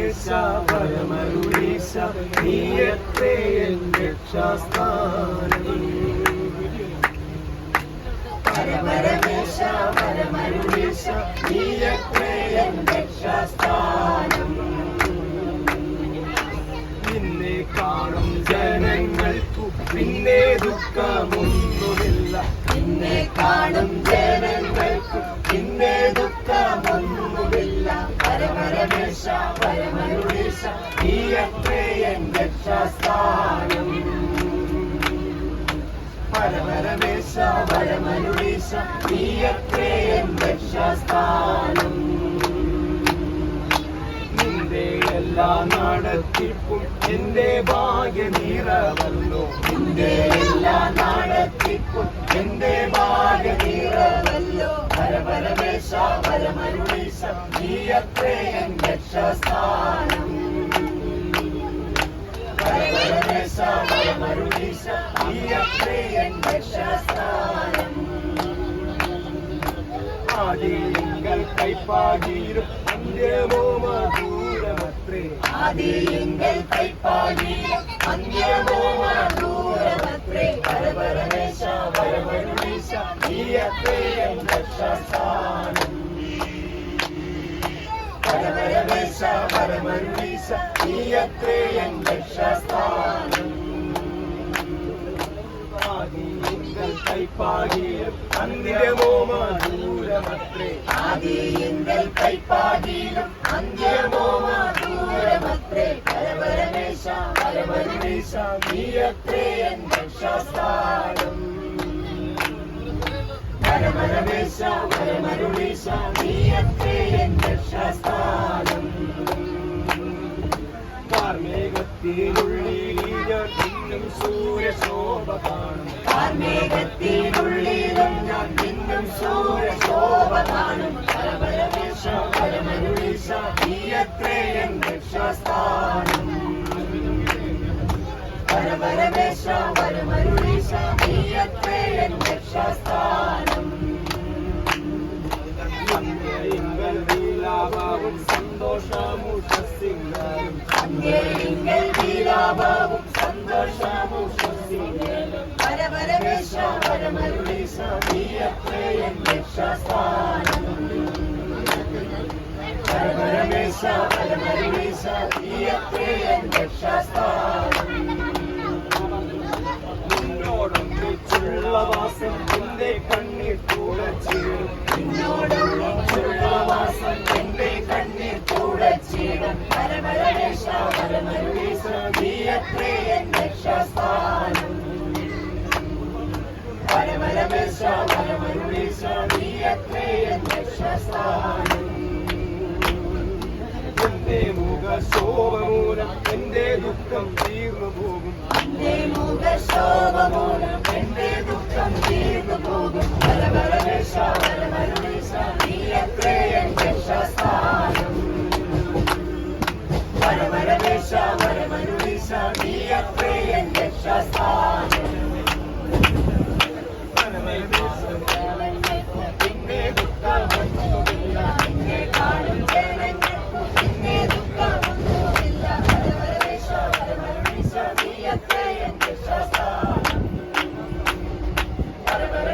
പരമരുണീശ നീയത്രേ എൻ രക്ഷാസ്ഥാനം പരമരമേശ പരമരുണീശ നീയത്രേ എൻ രക്ഷാസ്ഥാനം നിന്നെ കാണും ജനങ്ങൾക്കു പിന്നെ ദുഃഖമൊന്നുമില്ല. നിന്നെ കാണും ജനങ്ങൾക്കു രക്ഷാസ്ഥാനം പരമരമേശ പരമരുണീശ നീയത്രേ രക്ഷാസ്ഥാനം നിന്റെ എല്ലാ നടത്തിപ്പും എന്റെ ഭാഗ്യ നിറവല്ലോ. നിന്റെ എല്ലാ നടത്തിപ്പും എന്റെ ഭാഗ്യ നിറവല്ലോ. പരമരമേശ പരമരുണീശ നീയത്രേ രക്ഷാസ്ഥാനം ஆதிங்கள் கைப்பாகீரும் அங்கேமோ மதூரமற்றே ஆதிங்கள் கைப்பாகீரும் அங்கேமோ மதூரமற்றே பரபரமேஷா பரபரமேஷா நீயத்தே என் ரட்சாஸ்தானம் பரபரமேஷா பரபரமேஷா നീയത്രേ എൻ രക്ഷാസ്ഥാനം പരപരമേശ പരമരുണീശ നീയത്രേ എൻ രക്ഷാസ്ഥാനം ആദിയെങ്കൽ കൈപ്പാകിരും അന്യമോ മധുരമത്രേ ആദിയെങ്കൽ കൈപ്പാകിരും അന്യമോ മധുരമത്രേ പരപരമേശ പരമരുണീശ നീയത്രേ എൻ രക്ഷാസ്ഥാനം ഇന്നും സൂര്യശോഭ കാണും കാർമേഘത്തിനുള്ളിലും ഞാൻ ഇന്നും സൂര്യശോഭ കാണും പരമരമേശ പരമരുണീശ നീയത്രേ എൻ രക്ഷാസ്ഥാനം പരമരമേശ വിലാപവും പരമരമേശ പരമരുണീശ നീയത്രേ രക്ഷാസ്ഥാനം നിന്നോടൊന്നിച്ചുള്ള വാസം എന്റെ കണ്ണീർ തുടച്ചിടും നിന്നോടൊന്നിച്ചുള്ള വാസം എന്റെ പരമരമേശ നീയത്രേ രക്ഷാസ്ഥാനം എന്റെ മുഖശോഭമൂലം എന്റെ ദുഃഖം തീർന്നു പോകും എന്റെ മുഖശോഭമൂലം Everybody.